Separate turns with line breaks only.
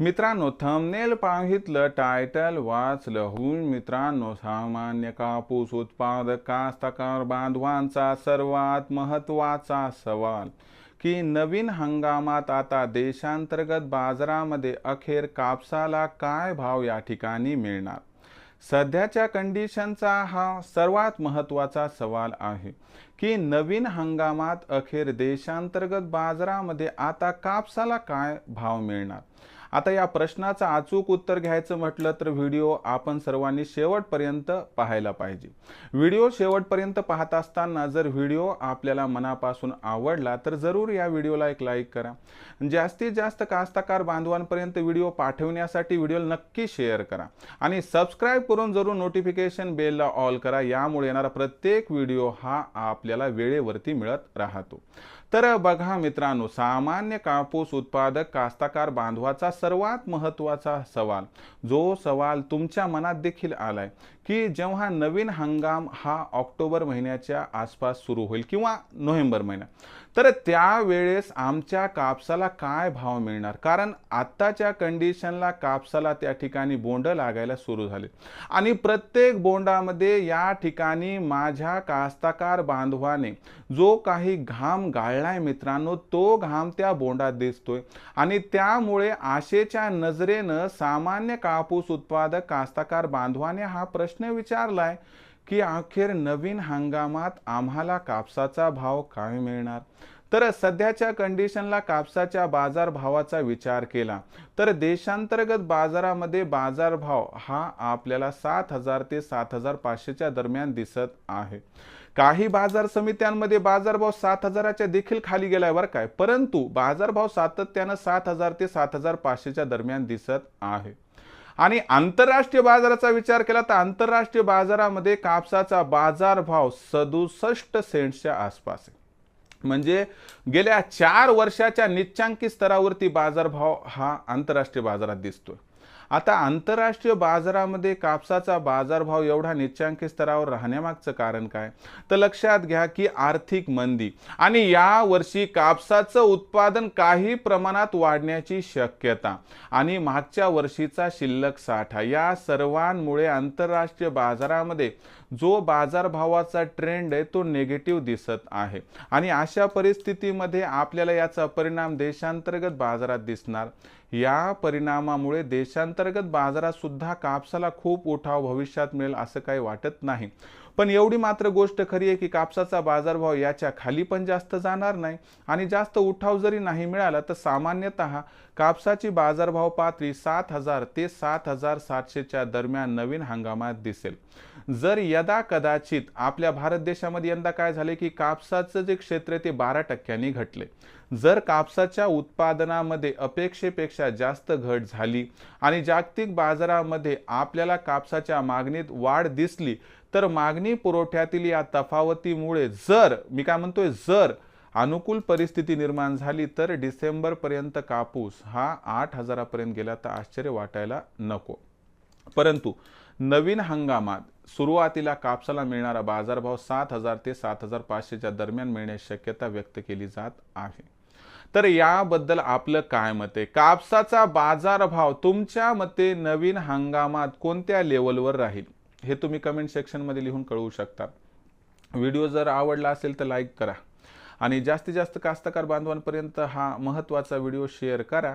मित्रांनो thumbnail पाहितलं title वाचलं होऊन मित्रांनो सामान्य कापूस उत्पादक कास्तकार बांधवांचा सर्वात महत्त्वाचा सवाल की नवीन हंगामात आता देशांतर्गत बाजारामध्ये अखेर कापसाला काय भाव या ठिकाणी मिळणार? सध्याच्या कंडिशनचा हा सर्वात महत्त्वाचा सवाल आहे की नवीन हंगामात अखेर देशांतर्गत बाजारामध्ये आता कापसाला काय भाव मिळणार? आता या प्रश्नाचं अचूक उत्तर घ्यायचं म्हटलं तर व्हिडिओ आपण सर्वांनी शेवटपर्यंत पाहायला पाहिजे. व्हिडिओ शेवटपर्यंत पाहत असताना जर व्हिडिओ आपल्याला मनापासून आवडला तर जरूर या व्हिडिओला एक लाईक करा. जास्तीत जास्त कास्तकार बांधवांपर्यंत व्हिडिओ पाठवण्यासाठी व्हिडिओ नक्की शेअर करा आणि सबस्क्राईब करून जरूर नोटिफिकेशन बेलला ऑल करा. यामुळे येणारा प्रत्येक व्हिडिओ हा आपल्याला वेळेवरती मिळत राहतो. तर बघा मित्रांनो सामान्य कापूस उत्पादक कास्ताकार बांधवाचा सर्वात महत्त्वाचा सवाल जो सवाल तुमच्या मनात देखील आलाय. की जेव्हा नवीन हंगाम हा ऑक्टोबर महिन्याच्या आसपास सुरू होईल किंवा नोव्हेंबर महिना तर त्यावेळेस आमच्या कापसाला काय भाव मिळणार? कारण आत्ताच्या कंडिशनला कापसाला त्या ठिकाणी बोंड लागायला सुरू झाले. आणि प्रत्येक बोंडामध्ये या ठिकाणी माझ्या कास्ताकार बांधवाने जो काही घाम गाळलाय मित्रांनो तो घाम त्या बोंडात दिसतोय. आणि त्यामुळे आशेच्या नजरेनं सामान्य कापूस उत्पादक कास्ताकार बांधवाने हा प्रश्न विचारलाय की अखेर नवीन हंगामात आम्हाला कापसाचा भाव काय मिळणार? तर सध्याच्या कंडिशनला कापसाच्या बाजारभावाचा विचार केला. तर देशांतर्गत बाजारामध्ये बाजारभाव हा आपल्याला सात हजार ते सात हजार पाचशेच्या दरम्यान दिसत आहे. काही बाजार समित्यांमध्ये बाजारभाव सात हजाराच्या देखील खाली गेलाय बरं काय. परंतु बाजारभाव सातत्यानं सात हजार ते सात हजार पाचशेच्या दरम्यान दिसत आहे. आणि आंतरराष्ट्रीय बाजाराचा विचार केला तर आंतरराष्ट्रीय बाजारामध्ये कापसाचा बाजारभाव सदुसष्ट सेंट्सच्या आसपास आहे. म्हणजे गेल्या चार वर्षाच्या निच्चांकी स्तरावरती बाजारभाव हा आंतरराष्ट्रीय बाजारात दिसतोय. आता आंतरराष्ट्रीय बाजारामध्ये कापसाचा बाजारभाव एवढा निच्चांकी स्तरावर राहण्यामागचं कारण काय? तर लक्षात घ्या की आर्थिक मंदी आणि या वर्षी कापसाचं उत्पादन काही प्रमाणात वाढण्याची शक्यता आणि मागच्या वर्षीचा शिल्लक साठा या सर्वांमुळे आंतरराष्ट्रीय बाजारामध्ये जो बाजारभावाचा ट्रेंड आहे तो निगेटिव्ह दिसत आहे. आणि अशा परिस्थितीमध्ये आपल्याला याचा परिणाम देशांतर्गत बाजारात दिसणार. या परिणामामुळे देशांत देशांतर्गत बाजारात सुद्धा कापसाला खूप उठाव भविष्यात मिळेल असं काही वाटत नाही. पण एवढी मात्र गोष्ट खरी आहे की कापसाचा बाजारभाव याच्या खाली पण जास्त जाणार नाही आणि जास्त उठाव जरी नाही मिळाला तर सामान्यतः कापसाची बाजारभाव पातळी सात हजार ते सात हजार सातशेच्या दरम्यान नवीन हंगामात दिसेल. जर यदा कदाचित आपल्या भारत देशामध्ये यंदा काय झाले की कापसाचं जे क्षेत्र ते बारा टक्क्यांनी घटले. जर कापसाच्या उत्पादनामध्ये अपेक्षेपेक्षा जास्त घट झाली आणि जागतिक बाजारामध्ये आपल्याला कापसाच्या मागणीत वाढ दिसली तर मागणी पुरवठ्यातील या तफावतीमुळे जर मी काय म्हणतोय जर अनुकूल परिस्थिती निर्माण झाली तर डिसेंबरपर्यंत कापूस हा आठ हजारापर्यंत गेला तर आश्चर्य वाटायला नको. परंतु नवीन हंगामात सुरुवातीला कापसाला मिळणारा बाजारभाव सात हजार ते सात हजार पाचशेच्या दरम्यान मिळण्याची शक्यता व्यक्त केली जात आहे. तर याबद्दल आपलं काय मत आहे? कापसाचा बाजारभाव तुमच्या मते नवीन हंगामात कोणत्या लेवलवर राहील? हे तुम्ही कमेंट सेक्शनमध्ये लिहून कळवू शकता. व्हिडिओ जर आवडला असेल तर लाईक करा. आणि जास्तीत जास्त कास्तकार बांधवांपर्यंत हा महत्त्वाचा व्हिडिओ शेअर करा.